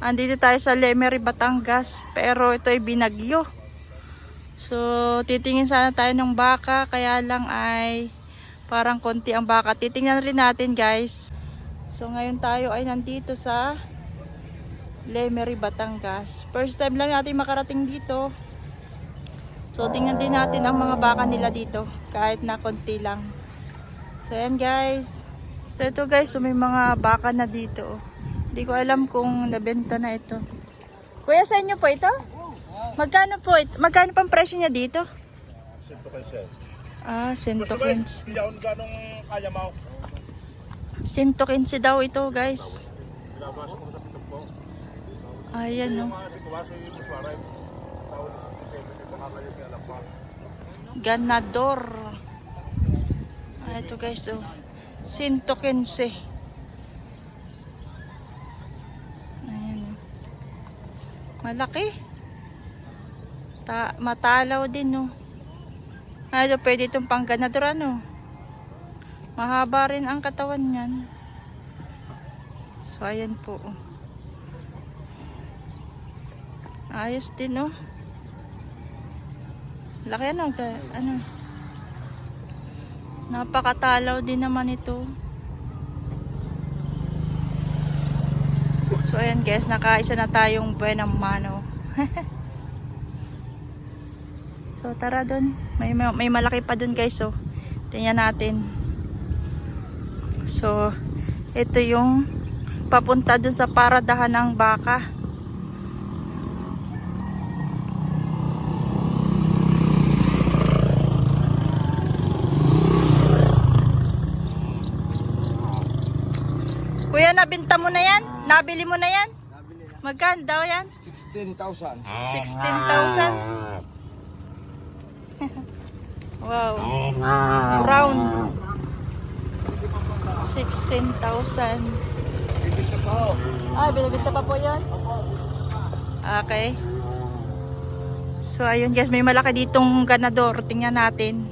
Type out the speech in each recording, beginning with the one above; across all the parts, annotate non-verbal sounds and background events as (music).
Andito tayo sa Lemery, Batangas. Pero ito ay binagyo. So, titingin sana tayo ng baka. Kaya lang ay parang konti ang baka. Titingnan rin natin guys. So, ngayon tayo ay nandito sa Lemery, Batangas. First time lang natin makarating dito. So, tingnan din natin ang mga baka nila dito. Kahit na konti lang. So, ayan guys. So, ito guys, so may mga baka na dito. oh. Hindi ko alam kung nabenta na ito. Kuya, sa inyo po ito? Magkano po ito? Magkano pang presyo niya dito? Sinto kayo siya. Ah, 115. Hindi ako ganong kaya mo. 115 daw ito guys. Ayan no. Mga sitwasyon yung muswaray. Tawag sa 67. Ito kakaya siya alam pa. Ganador. Ah, ito guys oh. 115. Ayan oh. Malaki. Ta matalaw din no. Ito pwede itong pang ganador ano. Mahaba rin ang katawan niyan. So ayan po. Ayos din oh. Laki ano, ano. Napakatalaw din naman ito. So ayan guys, nakaisa na tayong buenang mano. (laughs) so tara dun. May, may, may malaki pa dun guys. So tingnan natin. So ito yung papunta dun sa paradahan ng baka. Kuya, nabinta mo na yan? Nabili mo na yan? Nabili na. Magkano daw yan? 16,000. 16,000. (laughs) wow. Brown. 16,000. Bibili po. Ah, binibinta pa po yun? Okay. So, ayun guys, may malaki ditong ganador. Tingnan natin.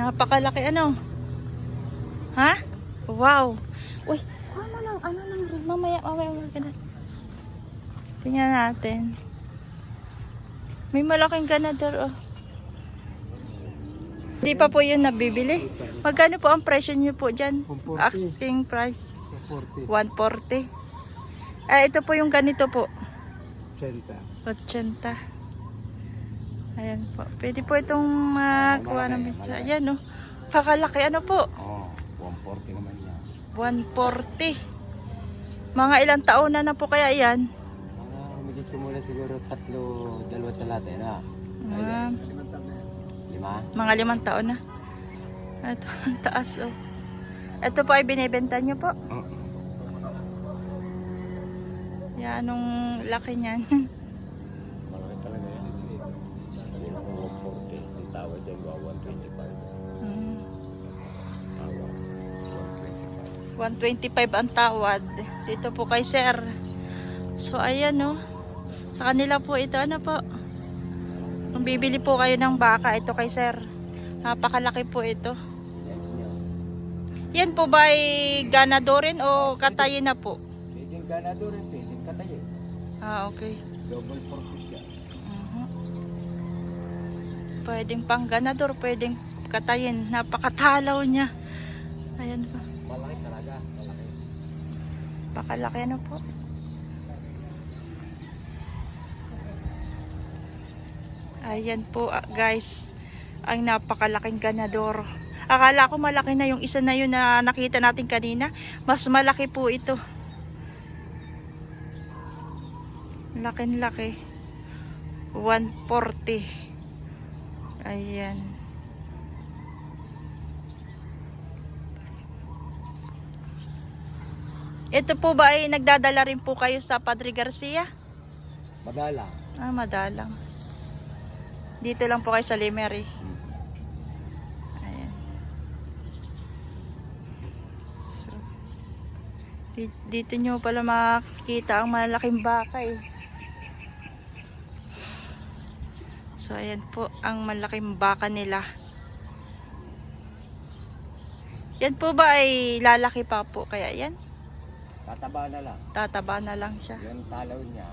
Napakalaki ano? Ha? Wow. Uy, ano lang, ano lang. Mamaya, mamaya, mamaya. ganun. Tingnan natin. May malaking ganador oh. Hindi pa po yun nabibili. Magkano po ang presyo niyo po dyan? 140. Asking price. 40. 140. Eh, ito po yung ganito po. 80. 80. Ayan po. Pwede po itong makuha ng malaki, malaki. Ayan oh. Kakalaki ano po? Oh, 140 naman yan. 140. Mga ilang taon na na po kaya yan? Mga humigit ko muna siguro tatlo, dalawa talata na. Ah, Lima? mga limang taon na. Ito, (laughs) ang taas oh. Ito po ay binibenta niyo po? Oh. Yan, anong laki niyan? (laughs) 125 125. ang tawad. Dito po kay sir. So, ayan no. Sa kanila po ito, ano po. Kung bibili po kayo ng baka, ito kay sir. Napakalaki po ito. Yan po ba ay ganadorin o katayin na po? Pwedeng ganado rin, pwedeng katayo. Ah, okay. Double purpose yan. Mhm. Pwedeng pang ganador, pwedeng katayin. Napakatalaw niya. Ayan po. Malaki talaga. Malaki. Pakalaki ano po. Ayan po ah, guys. Ang napakalaking ganador. Akala ko malaki na yung isa na yun na nakita natin kanina. Mas malaki po ito. Laking laki. 140. Ayan. Ito po ba ay nagdadala rin po kayo sa Padre Garcia? Madala. Ah, madalang. Dito lang po kayo sa Limery. Ayan. So, di- dito nyo pala makikita ang malaking baka eh. So, ayan po ang malaking baka nila. Yan po ba ay lalaki pa po kaya yan? Tataba na lang. Tataba na lang siya. Yung talaw niya,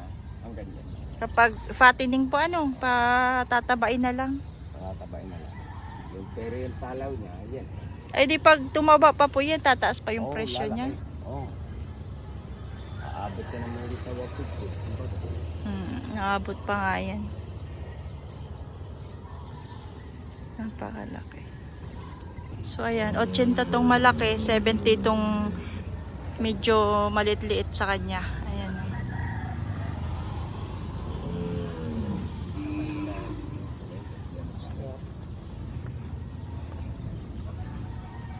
ang ganyan. Kapag fattening po ano, patatabain na lang. Tatabay na lang. Yung pero yung talaw niya, yan. Ay di pag tumaba pa po yan, tataas pa yung Oo, presyo lalaki. niya. Oo. Aabot ka ng mga litaw at Hmm, naabot pa nga yan. Napakalaki. So ayan, 80 tong malaki, 70 tong medyo malit-liit sa kanya. Ayan.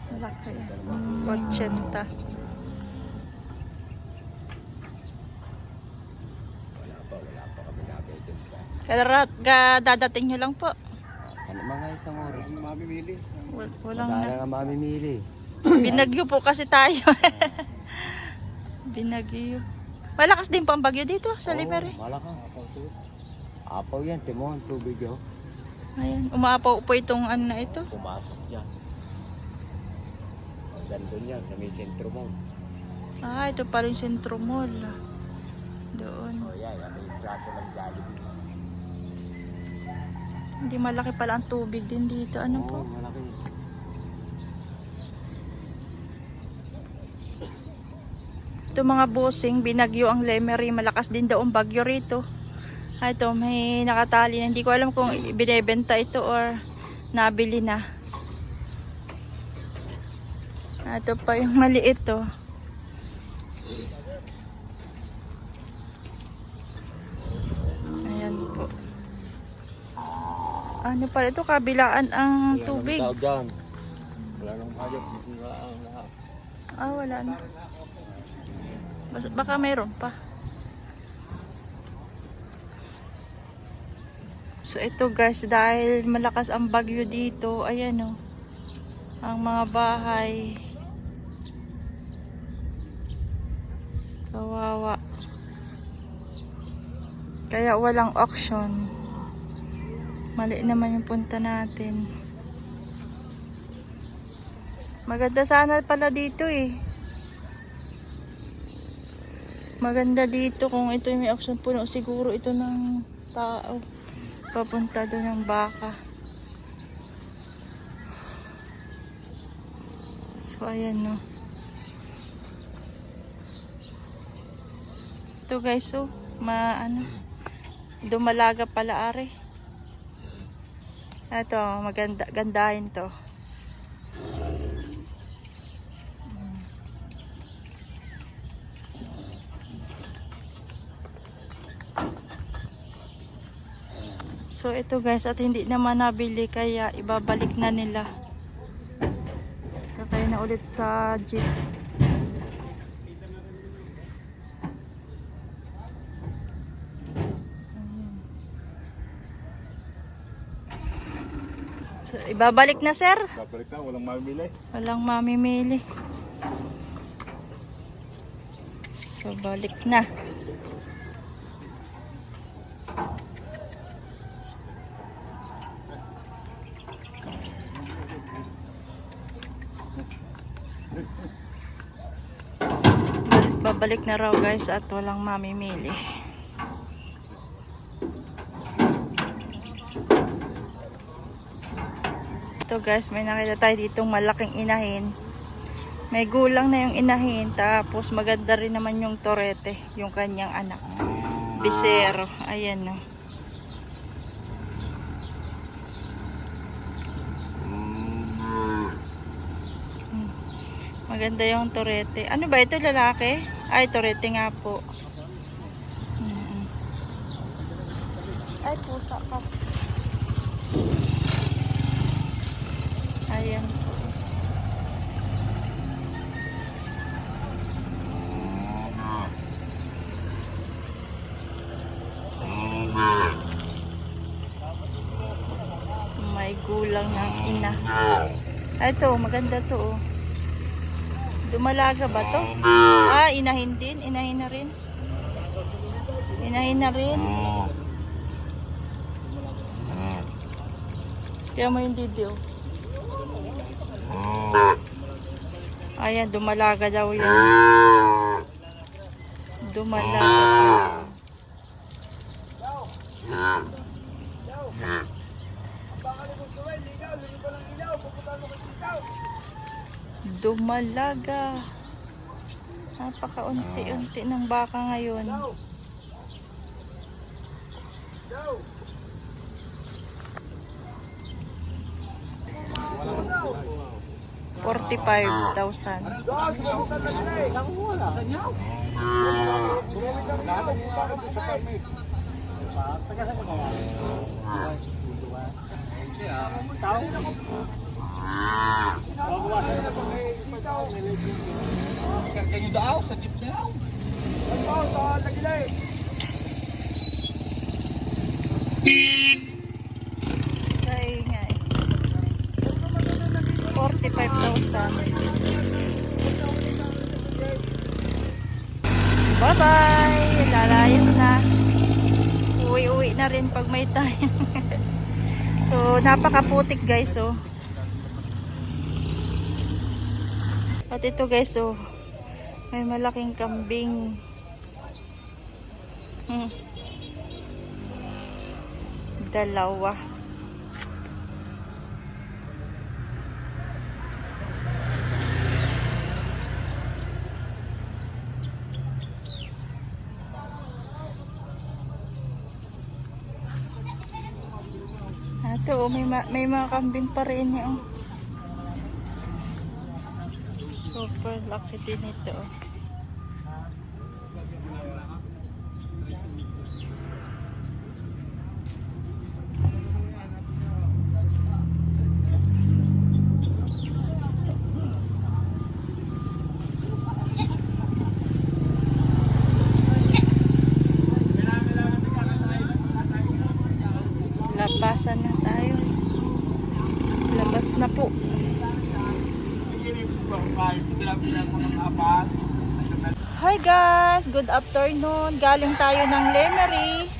Malaki. 80. Wala pa, wala pa kami nabibenta. Kaya dadating nyo lang po. Ano mga isang oras? Mamimili. Wal- Walang Wala na. nga mamimili. Binagyo po kasi tayo. (laughs) Binagyo. Malakas din po ang bagyo dito sa Libre. Oo, Malaka. Apaw. Apaw yan, timon, tubig yun. Ayan, umaapaw po itong ano na ito. Pumasok dyan. Doon yan, sa may sentro mo. Ah, ito pa rin Centro Mall. Doon. O yan, yan may plato ng Jollibee. Hindi malaki pala ang tubig din dito. Ano po? Oo, malaki. Ito mga bossing, binagyo ang Lemery. Malakas din daw ang bagyo rito. Ah, ito, may nakatali na. Hindi ko alam kung binebenta ito or nabili na. Ah, ito pa yung (laughs) maliit to. Ayan po. Ano pala ito? Kabilaan ang tubig. Wala nang hayop. Ah, wala na. Baka mayroon pa. So ito guys, dahil malakas ang bagyo dito, ayan o. ang mga bahay. Kawawa. Kaya walang auction. Mali naman yung punta natin. Maganda sana pala dito eh. Maganda dito kung ito yung may auction puno. Siguro ito ng tao. Papunta doon ng baka. So, ayan no. Ito guys, so, ma, ano, dumalaga pala are. Ito, maganda, gandahin to. So ito guys at hindi naman nabili kaya ibabalik na nila. Sakay na ulit sa jeep. So ibabalik na sir. Babalik na, walang mamimili. Walang mamimili. So balik na. Balik- Babalik na raw guys at walang mamimili. Ito guys, may nakita tayo ditong malaking inahin. May gulang na yung inahin, tapos maganda rin naman yung torete, yung kanyang anak. Bisero, ayan no. Hmm. Maganda yung torete. Ano ba ito, lalaki? Ay, torete nga po. Mm-mm. Ay, pusa ka. Ayan po. May gulang ng ina. Ito, maganda to. Oh. Dumalaga ba to? Ah, inahin din. Inahin na rin. Inahin na rin. Kaya mo yung video. Ayan, dumalaga daw yan. Dumalaga. Dumalaga. Napakaunti-unti ng baka ngayon. Forty-five thousand. Ay, nga eh. 45,000. Bye-bye! Lalayas na. Uwi-uwi na rin pag may time. (laughs) so, napakaputik guys, oh. At ito guys, oh. May malaking kambing. Hmm. Dalawa. Ito, oh, may, ma- may mga kambing pa rin oh. Super laki din ito. oh. Labasan na tayo. Labas na po. Hi guys! Good afternoon. Galing tayo ng Lemery.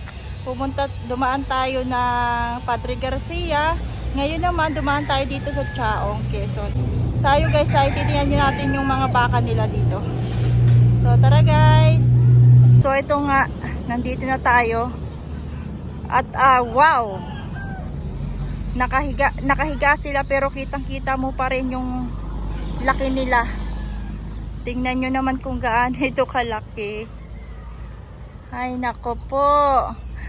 Pumunta, dumaan tayo ng Padre Garcia. Ngayon naman, dumaan tayo dito sa Chaong, Quezon. Tayo guys, ay titingnan nyo natin yung mga baka nila dito. So tara guys! So ito nga, nandito na tayo. At ah, wow! Nakahiga, nakahiga sila pero kitang kita mo pa rin yung laki nila. Tingnan nyo naman kung gaano (laughs) ito kalaki. Ay nako po.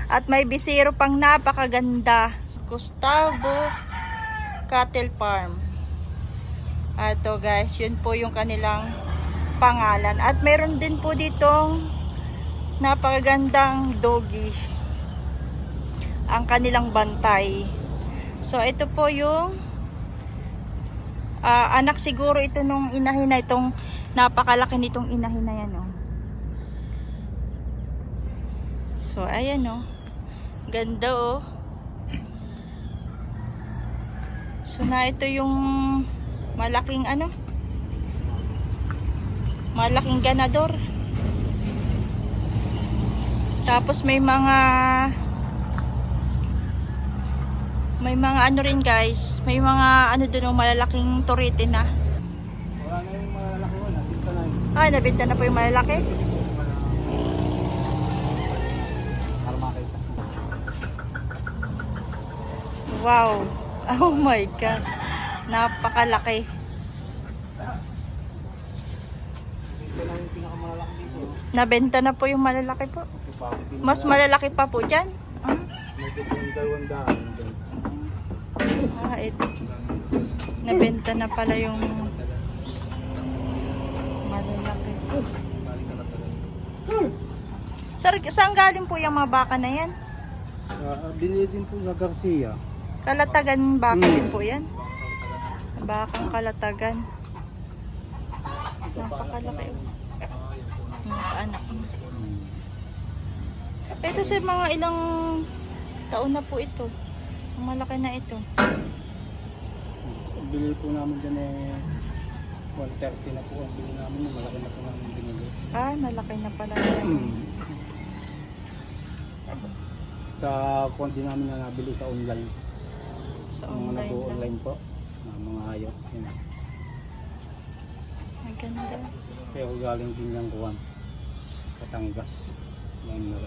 At may bisiro pang napakaganda. Gustavo Cattle Farm. Ito guys, yun po yung kanilang pangalan. At meron din po ditong napakagandang doggy. Ang kanilang bantay. So ito po yung ah, anak siguro ito nung inahin na itong napakalaki nitong inahin na yan oh. So ayan oh. Ganda oh. So na ito yung malaking ano? Malaking ganador. Tapos may mga may mga ano rin guys, may mga ano doon oh, malalaking turete na. Wala na yung malalaki mo, nakita na yun. Ay, nabenta na po yung malalaki. Wow. (laughs) Oh my God. Napakalaki. Nabenta na po yung malalaki po. Mas malalaki pa po dyan. Ah. Doon. ah ito. Nabenta na pala yung Sir, saan galing po yung mga baka na yan? Uh, binili din po sa Garcia. Kalatagan baka Hmm. din po yan. Bakang kalatagan. Napakalaki. Mga anak. Ito sa mga ilang taon na po ito. Ang Malaki na ito. Bili po namin dyan eh 130 na po ang bili namin. Malaki na po namin binili. Ah, malaki na pala. (clears throat) yan. sa konti namin na nabili sa online. Sa Ang mga online. lang. nag-online po. Na mga hayop. Yun. Ganda. Pero galing din yung kuwan. Katangas. Ngayon na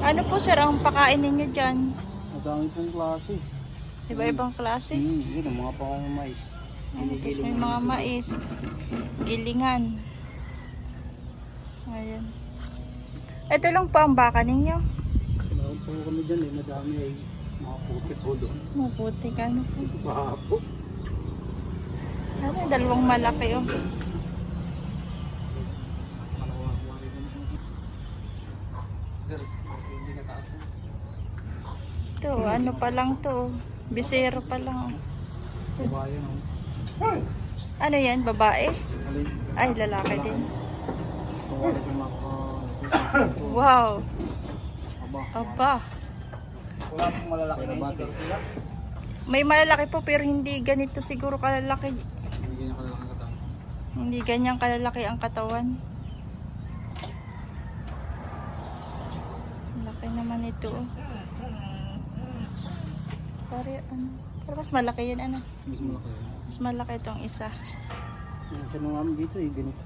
Ano po sir ang pakain ninyo dyan? Madami pong klase. Iba-ibang klase? Hmm, yun ang mga pakain ng mais. Ano, tapos may mga mais. Gilingan. Ayan. Ito lang po ang baka ninyo. Meron po kami dyan eh, madami ay mga puti po doon. Maputi ka ano po. Mahapo. Ano, dalawang malaki oh. Sir, hindi ka taas. Ito, ano pa lang to. Bisero pa lang. Ano yan, babae? Ay, lalaki din. (coughs) Wow! Aba. Wala pong malalaki na yung sila. May malalaki po pero hindi ganito siguro kalalaki. Hindi ganyan kalalaki katawan. Hindi ganyan kalalaki ang katawan. Laki naman ito. Oh. Pare, ano? Pero mas malaki yan, ano? Mas malaki. Mas malaki itong isa. Yung sa nung amin dito eh, ganito.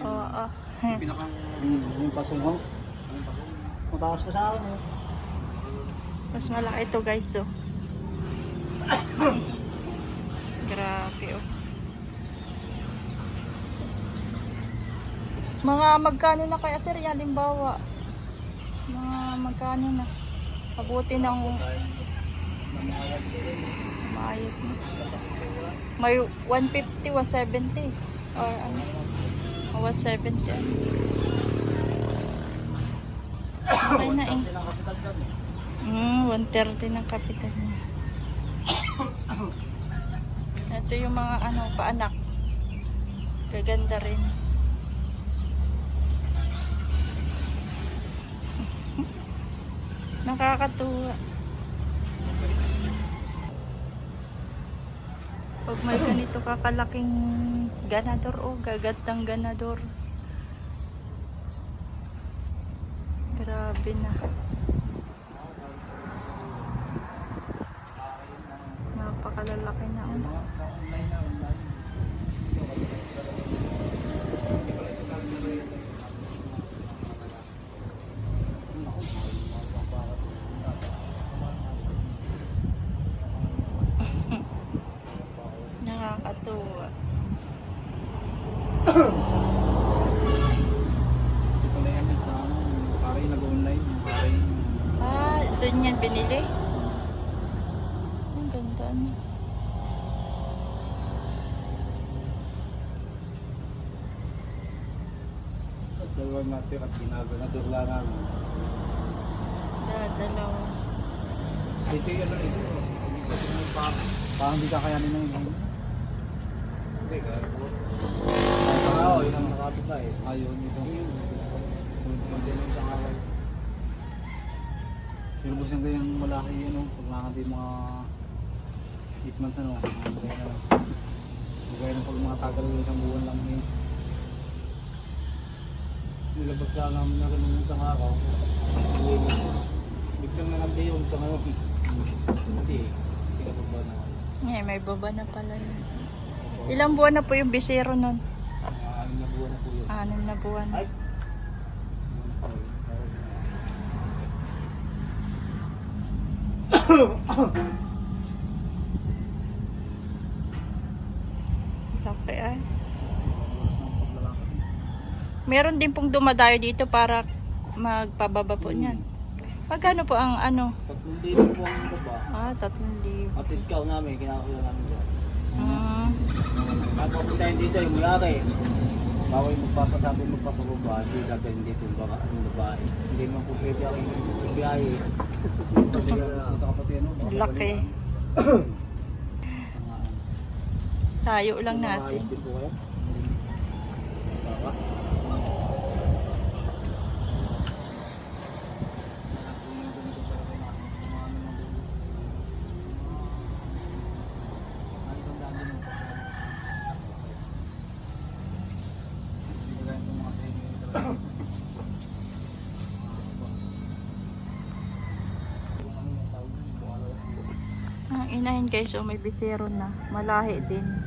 Oo. Oh, Pinakang... Hmm, yung pasungaw. Yung pasungaw. Matakas pa sa akin eh. Mas malaki ito, guys, oh. (coughs) Grabe, oh. Mga magkano na kaya, sir? Yan, limbawa. Mga magkano na. Abuti ng maayat na. May 150, 170. Or ano. O, 170. Okay na eh. Mm, 130 ng kapital niya. Ito yung mga ano, paanak. Gaganda rin. (laughs) Nakakatuwa. Pag may ganito kakalaking ganador o gagatang ganador. Grabe na. Napakalalaki na. oh. Nakakatuwa. Ito pala yan sa ano, yung pare nag-online. Yung pare Ah, doon yan binili? Ang ganda ano. Dalawa natin at ginaganador lang namin. Dadalawa. Ito yung ano ito. Ibig sabihin ng parang. Parang hindi kakayanin ng ano. Hindi, kaya po. Oo, yun ang nakapit na eh. Ayun, ito. Lang sa kaway. Pero boss yung ganyang malaki yun, no? pag nakakandi mga 8 months ano, mga gaya na. Gaya ng pag mga tagal isang buwan lang yun. Nilabas ka namin na rin yung isang araw. Biglang nakandi yun sa ngayon. Hindi, hindi ka pa ba na? Eh, may baba na pala yun. Ilang buwan na po yung bisero nun? Mga anim na buwan na po yun. Anim na buwan ay. Meron din pong dumadayo dito para magpababa po niyan. Magkano po ang ano? Tatlong dito po ang baba. Ah, 3,000. At ikaw namin, kinakakuha namin dyan. Mm. Napapuntahin dito yung mayari. Bawal magpapasabi magpapababa, hindi dadalhin dito yung baka ang babae. Hindi man po pwede ako yung biyahe. (laughs) Laki. Tayo lang natin. Baka. Guys, oh, may bisero na. Malahi din.